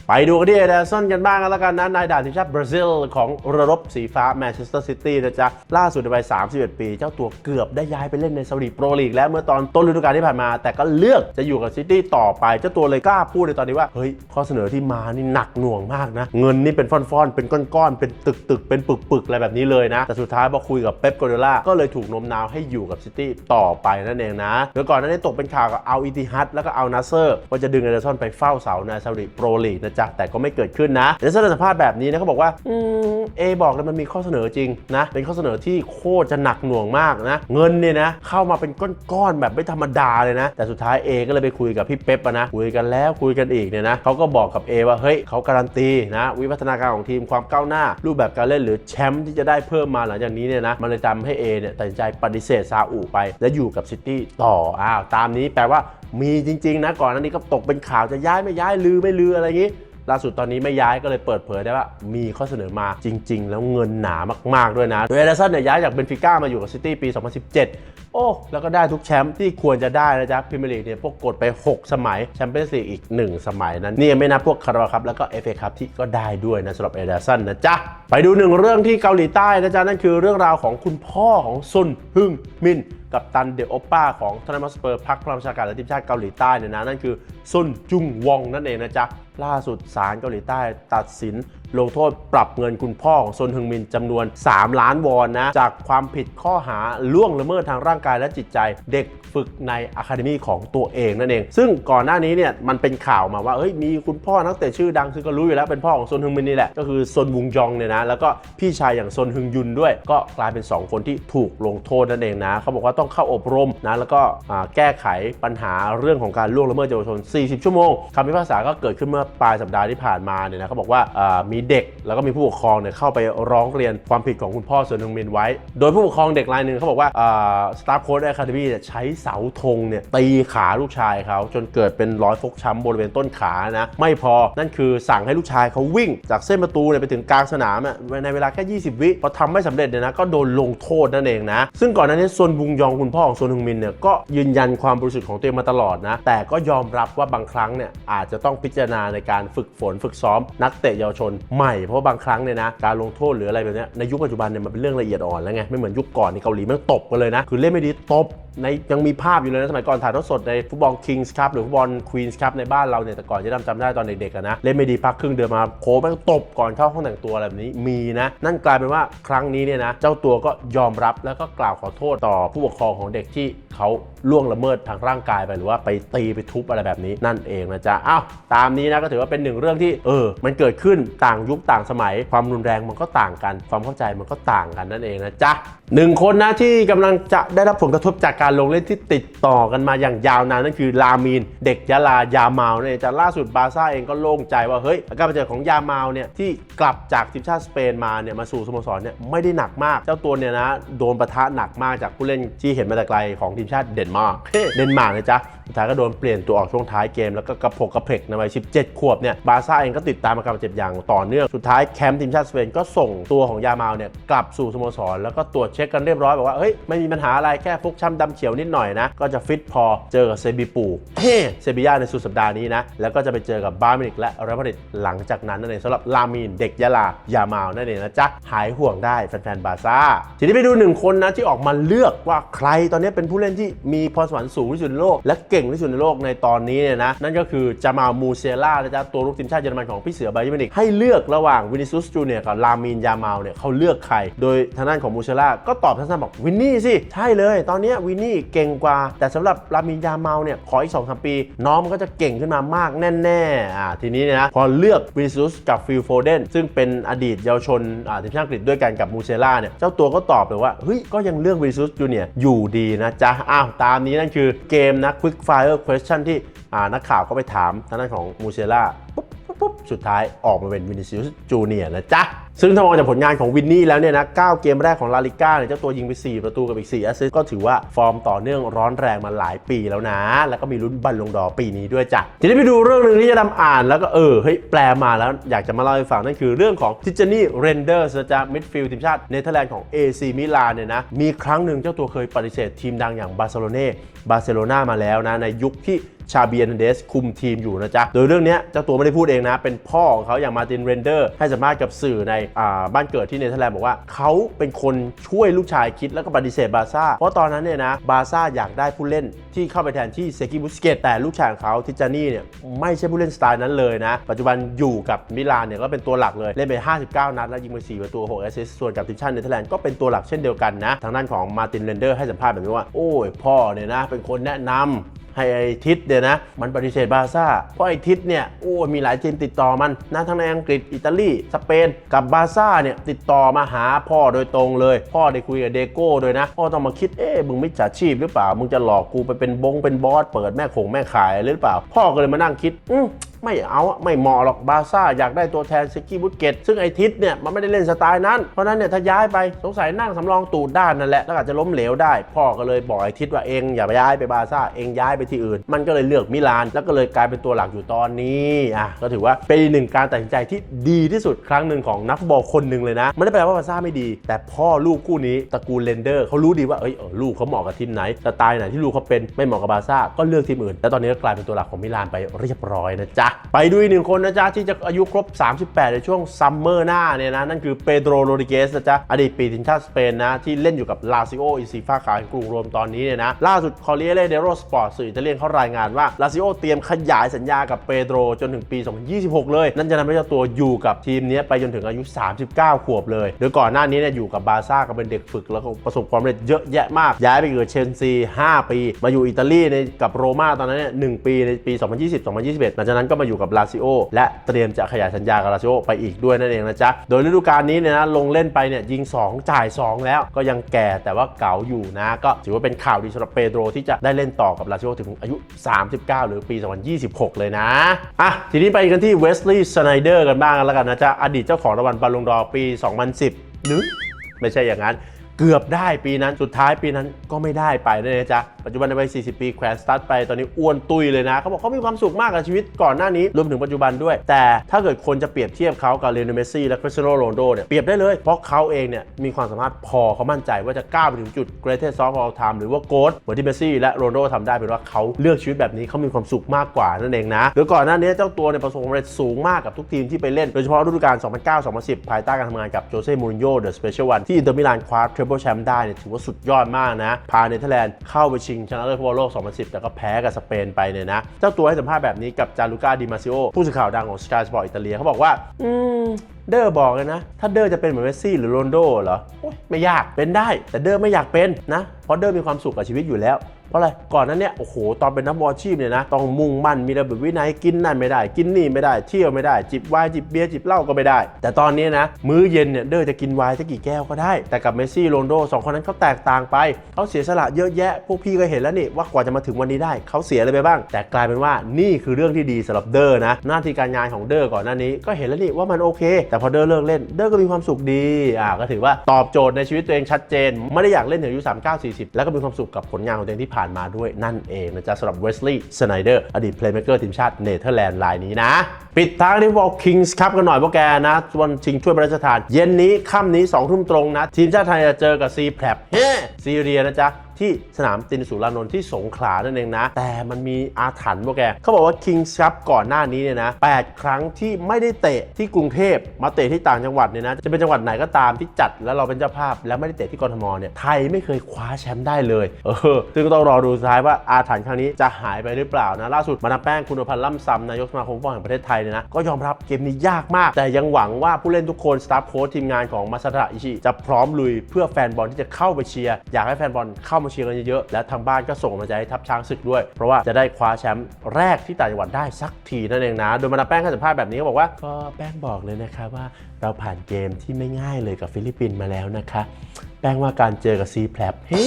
ไปดูกันที่เอเดอร์สันกันบ้างกันแล้วกันนะนายด่านทีมชาติบราซิลของระรบสีฟ้าแมนเชสเตอร์ซิตี้นะจ๊ะ ล่าสุดในวัย 31 ปี เจ้าตัวเกือบได้ย้ายไปเล่นในซาอุดิโปรลีกแล้วเมื่อตอนต้นฤดูกาลที่ผ่านมา แต่ก็เลือกจะอยู่กับซิตี้ต่อไป เจ้าตัวเลยกล้าพูดในตอนนี้ว่า เฮ้ย ข้อเสนอที่มานี่หนักหน่วงมากนะ เงินนี่เป็นฟ่อนๆ เป็นก้อนๆ เป็นตึกๆ เป็นปึกๆ อะไรแบบนี้เลยนะ แต่สุดท้ายพอคุยกับเป๊ปโกเดล่าก็เลยถูกโน้มน้าวให้อยู่กับซิตี้ต่อไปนั่นเองนะโดยก่อนหน้านี้ตกเป็นข่าวกับเอาอิติฮัดแล้วก็เอานัสเซอร์ว่าจะดึงเอเดอร์สันไปเฝ้าเสาในซาอุดิโปรลีกนะจ๊ะแต่ก็ไม่เกิดขึ้นนะเอเดอร์สันให้สัมภาษณ์แบบนี้นะเขาบอกว่าอืมเอบอกเลยมันมีข้อเสนอจริงนะเป็นข้อเสนอที่โคตรจะหนักหน่วงมากนะ เงินเนี่ยนะเข้ามาเป็นก้อนๆแบบไม่ธรรมดาเลยนะ แต่สุดท้ายเอก็เลยไปคุยกับพี่เป๊ปอะนะคุยกันแล้วคุยกันอีกเนี่ยนะเขาก็บอกกับเอว่าเฮ้ยเขาการันตีนะวิวัฒนาการของทีมความก้าวหน้า รูปแบบการเล่นหรือแชมป์ที่จะได้เพิ่มมาหลังจากนี้เนี่ยนะมันเลยทำให้เอเนี่ยตัดสินใจปฏิเสธซาอุไป และอยู่กับซิตี้ต่ออ้าวตามนี้แปลว่ามีจริงๆนะก่อนหน้านี้ก็ตกเป็นข่าวจะย้ายไม่ย้ายลือไม่ลืออะไรอย่างนี้ ล่าสุดตอนนี้ไม่ย้ายก็เลยเปิดเผยได้ว่ามีข้อเสนอมาจริง ๆ แล้วเงินหนามาก ๆ ด้วยนะโดยเอเดอร์สันเนี่ยย้ายจากเบนฟิก้ามาอยู่กับซิตี้ปี 2017 โอ้แล้วก็ได้ทุกแชมป์ที่ควรจะได้นะจ๊ะพรีเมียร์ลีกเนี่ยพวกกดไป 6 สมัยแชมเปี้ยนส์ลีกอีก 1 สมัยนั้นนี่ยังไม่นับพวกคาราบาครับแล้วก็เอฟเอคัพที่ก็ได้ด้วยนะสำหรับเอเดอร์สันนะจ๊ะไปดูหนึ่งเรื่องที่เกาหลีใต้นะจ๊ะนั่นคือเรื่องราวของคุณพ่อของซุนฮึงมินกับตันเดอโอป้าของทนามัสเปอร์พักพลังชาการและทีมชาติเกาหลีใต้เนี่ยนะนั่นคือซุนจุงวองนั่นเองนะจ๊ะล่าสุดศาลเกาหลีใต้ตัดสิน ลงโทษปรับเงินคุณพ่อของซนฮึงมินจำนวน 3 ล้านวอนนะ จากความผิดข้อหาล่วงละเมิดทางร่างกายและจิตใจ เด็กฝึกในอะคาเดมีของตัวเองนั่นเอง ซึ่งก่อนหน้านี้เนี่ยมันเป็นข่าวมาว่าเอ้ยมีคุณพ่อนักเตะชื่อดังซึ่งก็รู้อยู่แล้วเป็นพ่อของซนฮึงมินนี่แหละก็คือซนวุงจองเนี่ยนะแล้วก็พี่ชายอย่างซนฮึงยุนด้วย ก็กลายเป็น 2 คนที่ถูกลงโทษนั่นเองนะเขาบอกว่าต้องเข้าอบรมนะแล้วก็แก้ไขปัญหาเรื่องของการล่วงละเมิดเยาวชน 40 ชั่วโมงคำพิพากษาก็เกิดขึ้นเมื่อปลายสัปดาห์ที่ผ่านมาเนี่ยนะเขาบอกว่ามีเด็ก แล้วก็มีผู้ปกครองเนี่ยเข้าไปร้องเรียนความผิดของคุณพ่อส่วนหนึ่งมินไว้ โดยผู้ปกครองเด็กรายหนึ่งเขาบอกว่าสตาฟโค้ดแอคาเดมี่ใช้เสาธงเนี่ยตีขาลูกชายเขาจนเกิดเป็นรอยฟกช้ำบริเวณต้นขานะ ไม่พอนั่นคือสั่งให้ลูกชายเขาวิ่ง จากเส้นประตูเนี่ยไปถึงกลางสนามในเวลาแค่ 20 วิพอทำไม่สำเร็จเนี่ยนะก็โดนลงโทษนั่นเองนะ ซึ่งก่อนหน้านี้ซวนบุงยองคุณพ่อของซวนฮึงมินเนี่ยก็ยืนยันความบริสุทธิ์ของตัวเองมาตลอดนะ แต่ก็ยอมรับว่าบางครั้งเนี่ยอาจจะต้องพิจารณาในการฝึกฝนฝึกซ้อมนักเตะเยาวชนใหม่เพราะบางครั้งเนี่ยนะการลงโทษหรืออะไรแบบนี้ในยุคปัจจุบันเนี่ยมันเป็นเรื่องละเอียดอ่อนแล้วไงไม่เหมือนยุคก่อนในเกาหลีมันตบกันเลยนะคือเล่นไม่ดีตบ ในยังมีภาพอยู่เลยนะสมัยก่อนถ่ายทอดสดในฟุตบอลคิงส์ครับหรือฟุตบอลควีนส์ครับในบ้านเราเนี่ยแต่ก่อนจะจำได้ตอนเด็กๆนะเล่นไม่ดีพักครึ่งเดือนมาโค้ชแม่งตบก่อนเข้าห้องแต่งตัวอะไรแบบนี้มีนะนั่นกลายเป็นว่าครั้งนี้เนี่ยนะเจ้าตัวก็ยอมรับแล้วก็กล่าวขอโทษต่อผู้ปกครองของเด็กที่เขาล่วงละเมิดทางร่างกายไปหรือว่าไปตีไปทุบอะไรแบบนี้นั่นเองนะจ๊ะอ้าวตามนี้นะก็ถือว่าเป็นหนึ่งเรื่องที่เออ มันเกิดขึ้นต่างยุคต่างสมัย ความรุนแรงมันก็ต่างกัน ความเข้าใจมันก็ต่างกันนั่นเองนะจ๊ะหนึ่งคนนะที่กำลังจะได้รับผลกระทบจากการลงเล่นที่ติดต่อกันมาอย่างยาวนานนั่นคือลามีน เด็กยะลายาเมาเนี่ยจากล่าสุดบาซ่าเองก็โล่งใจว่าเฮ้ยอาการบาดเจ็บของยาเมาเนี่ยที่กลับจากทีมชาติสเปนมาเนี่ยมาสู่สโมสรเนี่ยไม่ได้หนักมาก เจ้าตัวเนี่ยนะโดนปะทะหนักมากจากผู้เล่นที่เห็นมาแต่ไกลของทีมชาติเดนมาร์กเฮ้เดนมาร์กนะจ๊ะสุดท้ายก็โดนเปลี่ยนตัวออกช่วงท้ายเกมแล้วก็กระโผกกระเพกในวัย 17 ขวบเนี่ยบาซ่าเองก็ติดตามอาการบาดเจ็บอย่างต่อเนื่องสุดท้ายแคมป์ทีมชาติสเปนก็ส่งตัวของยามาลเนี่ยกลับสู่สโมสรแล้วก็ตรวจเช็คกันเรียบร้อยบอกว่าเฮ้ยไม่มีปัญหาอะไรแค่ฟกช้ำดำเขียวนิดหน่อยนะก็จะฟิตพอเจอกับเซบีปูเฮ้เซบียาในสุดสัปดาห์นี้นะแล้วก็จะไปเจอกับบาร์มินิกและเรอัลมาดริดหลังจากนั้นนั่นเองสำหรับลามีนเด็กยะลายามาลนั่นเองนะจ๊ะหายห่วงได้แฟนๆบาร์ซ่าทีนี้ไปดูหนึ่งคนนะที่ออกมาเลือกว่าใครตอนนี้เป็นผู้เล่นที่มีพรสวรรค์สูงที่สุดในโลก และเก่งที่สุดในโลกในตอนนี้เนี่ยนะนั่นก็คือจามาลมูเซล่านะจ๊ะตัวลูกทีมชาติเยอรมันของพี่เสือไบเยอร์มินิกให้เลือกระหว่างวินิซุสจูเนียกับลามีนยามาลเนี่ยเขาเลือกใคร โดยทางด้านของมูเซล่าก็ตอบสั้นๆบอกวินนี่สิ ใช่เลย ตอนนี้วินนี่เก่งกว่า แต่สำหรับลามีนยามาลเนี่ยขออีก2อสปี น้องมันก็จะเก่งขึ้นมามากแน่ๆอ่าทีนี้เนี่ยนะพอเลือกวินซุสกับฟิลโฟเดนซึ่งเป็นอดีตเยาวชนอ่าทีมชาติอังกฤษด้วยกันกับมูเซล่าเนี่ยเจ้าตัวก็ตอบเลยว่าเฮ้ยก็ยังเลือกวินซุสจูเนียอยู่ดีนะจ๊ะอ้าวตามนี้นั่นคือเกมนะ quick fire question ที่อ่านักข่าวก็ไปถามทางด้านของมูเซล่า ปุ๊บสุดท้ายออกมาเป็นวินิซิอุสจูเนียนะจ๊ะ ซึ่งถ้ามองจากผลงานของวินนี่แล้วเนี่ยนะ9เกมแรกของลาลิก้าเนี่ยเจ้าตัวยิงไป 4 ประตูกับอีก4แอสซิสต์ก็ถือว่าฟอร์มต่อเนื่องร้อนแรงมาหลายปีแล้วนะ แล้วก็มีลุ้นบัลลงดอปีนี้ด้วยจ้ะทีนี้ไปดูเรื่องหนึ่งที่จะนำอ่านแล้วก็เออเฮ้ยแปลมาแล้วอยากจะมาเล่าให้ฟังนั่นคือเรื่องของทิจานี่เรนเดอร์สจ๊ะมิดฟิลด์ทีมชาติเนเธอร์แลนด์ของ AC มิลานเนี่ยนะมีครั้งหนึ่งเจ้าตัวเคยปฏิเสธทีมดังอย่างบาร์เซโลนาบาร์เซโลนามาแล้วนะในยุคที่ ชาเบียนเดสคุมทีมอยู่นะจ๊ะ โดยเรื่องนี้เจ้าตัวไม่ได้พูดเองนะ เป็นพ่อของเขาอย่างมาตินเรนเดอร์ให้สัมภาษณ์กับสื่อในอบ้านเกิดที่เนเธอร์แลนด์บอกว่าเขาเป็นคนช่วยลูกชายคิดแล้วก็ปฏิเสธบาซ่า เพราะตอนนั้นเนี่ยนะบาซ่าอยากได้ผู้เล่นที่เข้าไปแทนที่เซกิบุสเกตแต่ลูกชายของเขาทิจานี่เนี่ยไม่ใช่ผู้เล่นสไตล์นั้นเลยนะ ปัจจุบันอยู่กับมิลานเนี่ยก็เป็นตัวหลักเลยเล่นไป 59 นัดแล้วยิงไป4ประตู6แอสซิสต์ส่วนกับทีมชาติเนเธอร์แลนด์ก็เป็นตัวหลักเช่นเดียวกันนะทางด้านของมาตินเรนเดอร์ให้สัมภาษณ์แบบนี้ว่าโอ้ยพ่อเนี่ยนะเป็นคนแนะนำ ให้ไอ้ทิศเนี่ยนะมันปฏิเสธบาร์ซ่าเพราะไอ้ทิศเนี่ยโอ้มีหลายทีมติดต่อมันนะทั้งในอังกฤษอิตาลีสเปนกับบาร์ซ่าเนี่ยติดต่อมาหาพ่อโดยตรงเลย พ่อได้คุยกับเดโก้ด้วยนะพ่อต้องมาคิดเอ๊ะมึงไม่จ่าชีพหรือเปล่า มึงจะหลอกกูไปเป็นบงเป็นบอสเปิดแม่คงแม่ขายหรือเปล่า พ่อก็เลยมานั่งคิดอื ไม่เอาไม่เหมาะหรอกบาซ่าอยากได้ตัวแทนเซกี้บุตเกตซึ่งไอทิศเนี่ยมันไม่ได้เล่นสไตล์นั้น เพราะนั้นเนี่ยถ้าย้ายไปสงสัยนั่งสำรองตูดด้านนั่นแหละแล้วอาจจะล้มเหลวได้ พ่อก็เลยบอกไอทิศว่าเองอย่าไปย้ายไปบาซ่าเองย้ายไปที่อื่น มันก็เลยเลือกมิลานแล้วก็เลยกลายเป็นตัวหลักอยู่ตอนนี้อะก็ถือว่าเป็นหนึ่งการตัดสินใจที่ดีที่สุดครั้งหนึ่งของนักบอลคนหนึ่งเลยนะไม่ได้แปลว่าบาซ่าไม่ดี แต่พ่อลูกคู่นี้ตระกูลเรนเดอร์เขารู้ดีว่าเอ้ยเออลูกเขาเหมาะกับทีมไหนสไตล์ไหนที่ลูกเขาเป็นไม่เหมาะกับบาซ่าก็เลือกทีมอื่น แล้วตอนนี้ก็กลายเป็นตัวหลักของมิลานไปเรียบร้อยนะจ๊ะไปดูอีกหนึ่งคนนะจ๊ะ ที่จะอายุครบ 38 ในช่วงซัมเมอร์หน้าเนี่ยนะ นั่นคือเปโดรโรดิเกสนะจ๊ะ อดีตปีทีมชาติสเปนนะ ที่เล่นอยู่กับลาซิโออินซีฟ้าขาวกรุงโรมตอนนี้เนี่ยนะ ล่าสุดคอเรียเ d เดโรสปอร์ตสื่ออิตาเลียนเขารายงานว่าลาซิโอเตรียมขยายสัญญากับเปโดรจนถึงปี 2026 เลย นั่นจะทำให้เจ้าตัวอยู่กับทีมนี้ไปจนถึงอายุ 39 ขวบเลยโดยก่อนหน้านี้เนี่ยอยู่กับบาร์ซ่าก็เป็นเด็กฝึกแล้วก็ประสบความสำเร็จเยอะแยะมาก ย้ายไปอยู่กับเชลซี 5 ปี มาอยู่อิตาลีในกับโรม่าตอนนั้นเนี่ยหนึ่งปีในปี 2020 2021หลังจากนั้นก็มามาอยู่กับลาซิโอและเตรียมจะขยายสัญญากับลาซิโอไปอีกด้วยนั่นเองนะจ๊ะ โดยฤดูกาลนี้เนี่ยนะลงเล่นไปเนี่ยยิง 2 จ่าย 2 แล้วก็ยังแก่แต่ว่าเก๋าอยู่นะ ก็ถือว่าเป็นข่าวดีสำหรับเปโดรที่จะได้เล่นต่อกับลาซิโอถึงอายุ 39 หรือปี 2026 เลยนะอะทีนี้ไปกันที่เวสลีย์สไนเดอร์กันบ้างแล้วกันนะจ๊ะอดีตเจ้าของรางวัลบอลลงดอปี 2010หรือไม่ใช่อย่างนั้น เกือบได้ปีนั้นสุดท้ายปีนั้นก็ไม่ได้ไปเลยนะจ๊ะ ปัจจุบันในวัย 40 ปีแขวนสตาร์ทไปตอนนี้อ้วนตุยเลยนะ เขาบอกเขามีความสุขมากกับชีวิตก่อนหน้านี้ รวมถึงปัจจุบันด้วย แต่ถ้าเกิดคนจะเปรียบเทียบเขากับเลโอเนเมซี่ และคริสเตียโนโรนัลโดเนี่ยเปรียบได้เลย เพราะเขาเองเนี่ยมีความสามารถพอเขามั่นใจว่าจะก้าวไปถึงจุด greatest of all time หรือว่า GOAT เหมือนที่เมซี่และโรนัลโดทำได้เป็นว่าเขาเลือกชีวิตแบบนี้เขามีความสุขมากกว่านั่นเองนะโดยก่อนหน้านี้เจ้าตัวเนี่ยประสบความสำเร็จสูงมากกับทุกทีมที่ไปเล่นโดยเฉพาะฤดูกาล2009-2010ภายใต้การทำงานกับโจเซ่มูรินโญ่เดอะสเปเชียลวันที่อินเตอร์มิลานคว้าทรปเปิลแชมป์ได้เนี่ยถือว่าสุดยอดมากนะ พาเนเธอร์แลนด์เข้าไปชิงชนะเลิศฟุตบอลโลก 2010 แต่ก็แพ้กับสเปนไปเนี่ยนะ เจ้าตัวให้สัมภาษณ์แบบนี้กับจารุก้าดิมาซิโอผู้สื่อข่าวดังของสกายสปอร์ตอิตาเลียเขาบอกว่า อืมเดอร์บอกเลยนะ ถ้าเดอร์จะเป็นเหมือนเมสซี่หรือโรนโดเหรอไม่ยากเป็นได้ แต่เดอร์ไม่อยากเป็นนะเพราะเดอร์มีความสุขกับชีวิตอยู่แล้ว ราะอะไรก่อนนั้นเนี่ยโอ้โหตอนเป็นนักบอลอาชีพเนี่ยนะต้องมุ่งมั่นมีระเบียบวินัยกินนั่นไม่ได้ กินนี่ไม่ได้เที่ยวไม่ได้ จิบไวน์จิบเบียร์จิบเหล้าก็ไม่ได้ แต่ตอนนี้นะมื้อเย็นเนี่ยเดอร์จะกินไวน์สักกี่แก้วก็ได้ แต่กับเมสซี่โรนโดสองคนนั้นเขาแตกต่างไปเขาเสียสละเยอะแยะ พวกพี่ก็เห็นแล้วนี่ว่ากว่าจะมาถึงวันนี้ได้เขาเสียอะไรไปบ้าง แต่กลายเป็นว่านี่คือเรื่องที่ดีสำหรับเดอร์นะหน้าที่การงานของเดอร์ก่อนหน้านี้ก็เห็นแล้วนี่ว่ามันโอเค แต่พอเดอร์เลิกเล่นเดอร์ก็มีความสุขดีอ่าก็ถือว่าตอบโจทย์ในชีวิตตัวเองชัดเจน ไม่ได้อยากเล่นถึงอายุ39 40 แล้วก็มีความสุขกับผลงานของตัวเองที่ผ่านมาด้วยนั่นเองนะจ๊ะสำหรับเวสลีย์สไนเดอร์อดีตเพลย์เม k เกอร์ทีมชาติเนเธอร์แลนด์รายนี้นะ ปิดท้ายที่บอลคิงส์ครับกันหน่อยพวกแกนะวันชิงช่วยพระราชทาน เย็นนี้ค่ำนี้2ทุ่มตรงนะ ทีมชาติไทยจะเจอกับซีแพรบเฮซีเรียนะจ๊ะ ที่สนามตินสุรานนท์ที่สงขลานั่นเองนะ แต่มันมีอาถรรพ์พวกแกเขาบอกว่า Kings Cup ก่อนหน้านี้เนี่ยนะ8ครั้งที่ไม่ได้เตะที่กรุงเทพมาเตะที่ต่างจังหวัดเนี่ยนะจะเป็นจังหวัดไหนก็ตามที่จัดแล้วเราเป็นเจ้าภาพ แล้วไม่ได้เตะที่กรทมเนี่ยไทยไม่เคยคว้าแชมป์ได้เลยเออซึ่งก็ต้องรอดูสุดท้ายว่าอาถรรพ์ครั้งนี้จะหายไปหรือเปล่านะล่าสุดมาดามแป้งคุณพันธ์ล่ำซำนายกสมาคมฟุตบอลแห่งประเทศไทยเนี่ยนะก็ยอมรับเกมนี้ยากมาก แต่ยังหวังว่าผู้เล่นทุกคนสตาฟโค้ชทีมงานของมาซาดะอิชิจะพร้อมลุยเพื่อแฟนบอลที่จะเข้าไปเชียร์อยากให้แฟนบอลเข้ามาเชียร์กันเยอะๆ และทางบ้านก็ส่งกำลังใจให้ทัพช้างศึกด้วย เพราะว่าจะได้คว้าแชมป์แรกที่ต่างจังหวัดได้สักทีนั่นเองนะ โดยมาดามแป้งให้สัมภาษณ์แบบนี้ก็บอกว่าก็แป้งบอกเลยนะคะว่าเราผ่านเกมที่ไม่ง่ายเลยกับฟิลิปปินส์มาแล้วนะคะ แป้งว่าการเจอกับซีแพลบเฮ้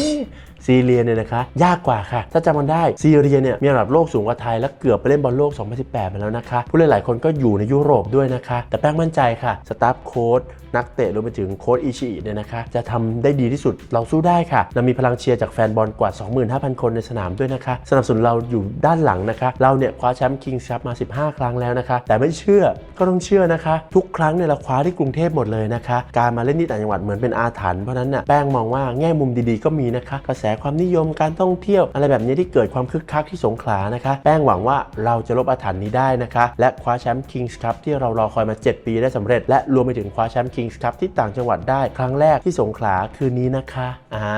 ซีเรียเนี่ยนะคะ ยากกว่าค่ะ ถ้าจำกันได้ซีเรียเนี่ยมีอันดับโลกสูงกว่าไทย และเกือบไปเล่นบอลโลก 2018 มาแล้วนะคะ ผู้เล่นหลายคนก็อยู่ในยุโรปด้วยนะคะ แต่แป้งมั่นใจค่ะสตาฟโค้ดนักเตะรวมไปถึงโค้ดอิชิเนี่ยนะคะ จะทำได้ดีที่สุดเราสู้ได้ค่ะเรามีพลังเชียร์จากแฟนบอลกว่า 25,000 คนในสนามด้วยนะคะ สนับสนุนเราอยู่ด้านหลังนะคะ เราเนี่ยคว้าแชมป์คิงส์คัพมา 15 ครั้งแล้วนะคะ แต่ไม่เชื่อก็ต้องเชื่อนะคะ ทุกครั้งเนี่ยเราคว้าที่กรุงเทพหมดเลยนะคะ การมาเล่นที่ต่างจังหวัดเหมือนเป็นอาถรรพ์เพราะนั้นน่ะแป้งมองว่าแง่มุมดีๆก็มีนะคะ กระแสความนิยมการท่องเที่ยว อะไรแบบนี้ที่เกิดความคึกคักที่สงขลานะคะ แป้งหวังว่าเราจะลบอาถรรพ์นี้ได้นะคะ และคว้าแชมป์คิงส์คัพที่เรารอคอยมา 7 ปีได้สำเร็จ และรวมไปถึงคว้าแชมป์คิงส์คัพที่ต่างจังหวัดได้ครั้งแรกที่สงขลาคืนนี้นะคะอ่า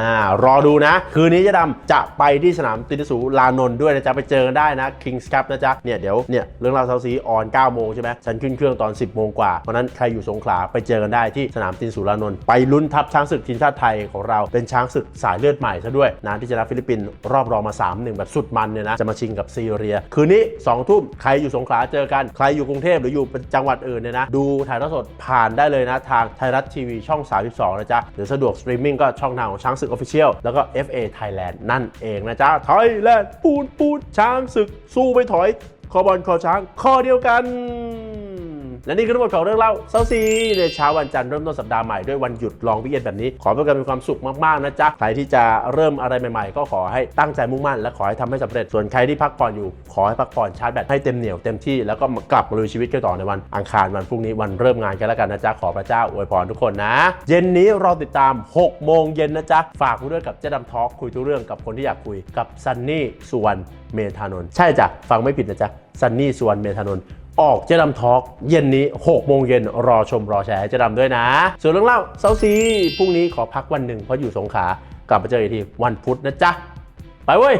รอดูนะ คืนนี้เจะดำจะไปที่สนามตินสุลานนท์ด้วยนะจ๊ะไปเจอกันได้นะคิงส์คัพนะจ๊ะเนี่ยเดี๋ยวเนี่ยเรื่องราวเซาซีออน9โมงใช่ไหมฉันขึ้นเครื่องตอน 10โมงกว่าเพราะฉะนั้นใครอยู่สงขลาไปเจอกันได้ที่สนามตินสุรานนท์ไปลุ้นทัพช้างศึกทีมชาติไทยของเราเป็นช้างศึกสายเลือดใหม่ซะด้วยนะที่ชนะฟิลิปปินส์รอบรองมา 3-1 แบบสุดมันเนี่ยนะจะมาชิงกับซีเรีย คืนนี้ 2 ทุ่มใครอยู่สงขลาเจอกัน ใครอยู่กรุงเทพหรืออยู่จังหวัดอื่นเนี่ยนะดูถ่ายทอดสดผ่านได้เลยนะ ทางไทยรัฐทีวีช่อง 32 นะจ๊ะ หรือสะดวกสตรีมมิ่งก็ช่องทางของช้างศึกออฟฟิเชียลแล้วก็ FA Thailand นั่นเองนะจ๊ะไทยแลนด์ปูนปูนช้างศึกสู้ไม่ถอยคอบอลคอช้างคอเดียวกัน และนี่คือทั้งหมดของเรื่องเล่าเซาซีในเช้าวันจันทร์เริ่มต้นสัปดาห์ใหม่ด้วยวันหยุดลองวิเอนแบบนี้ ขอให้กันมีความสุขมากๆนะจ๊ะใครที่จะเริ่มอะไรใหม่ๆ ก็ขอให้ตั้งใจมุ่งมั่น และขอให้ทำให้สำเร็จส่วนใครที่พักผ่อนอยู่ ขอให้พักผ่อนชาร์จแบตให้เต็มเหนียวเต็มที่แล้วก็กลับมาลุยชีวิตกันต่อในวันอังคารวันพรุ่งนี้วันเริ่มงานกันแล้วกันนะจ๊ะขอพระเจ้าอวยพรทุกคนนะ เย็นนี้รอติดตาม 6 โมงเย็นนะจ๊ะฝากไว้ด้วยกับเจ๊ดำทอล์กคุยทุกเรื่องกับคนที่อยากคุยกับซันนี่สุวรรณเมธานนท์ใช่จ้ะฟังไม่ผิดนะจ๊ะซันนี่สุวรรณเมธานนท์ ออกเจดมทอล์กเย็นนี้6โมงเย็นรอชมรอแชร์เจดมด้วยนะ ส่วนเรื่องเล่าเซาซีพรุ่งนี้ขอพักวันหนึ่งเพราะอยู่สงขลากลับมาเจออีกทีวันพุธนะจ๊ะไปเว้ย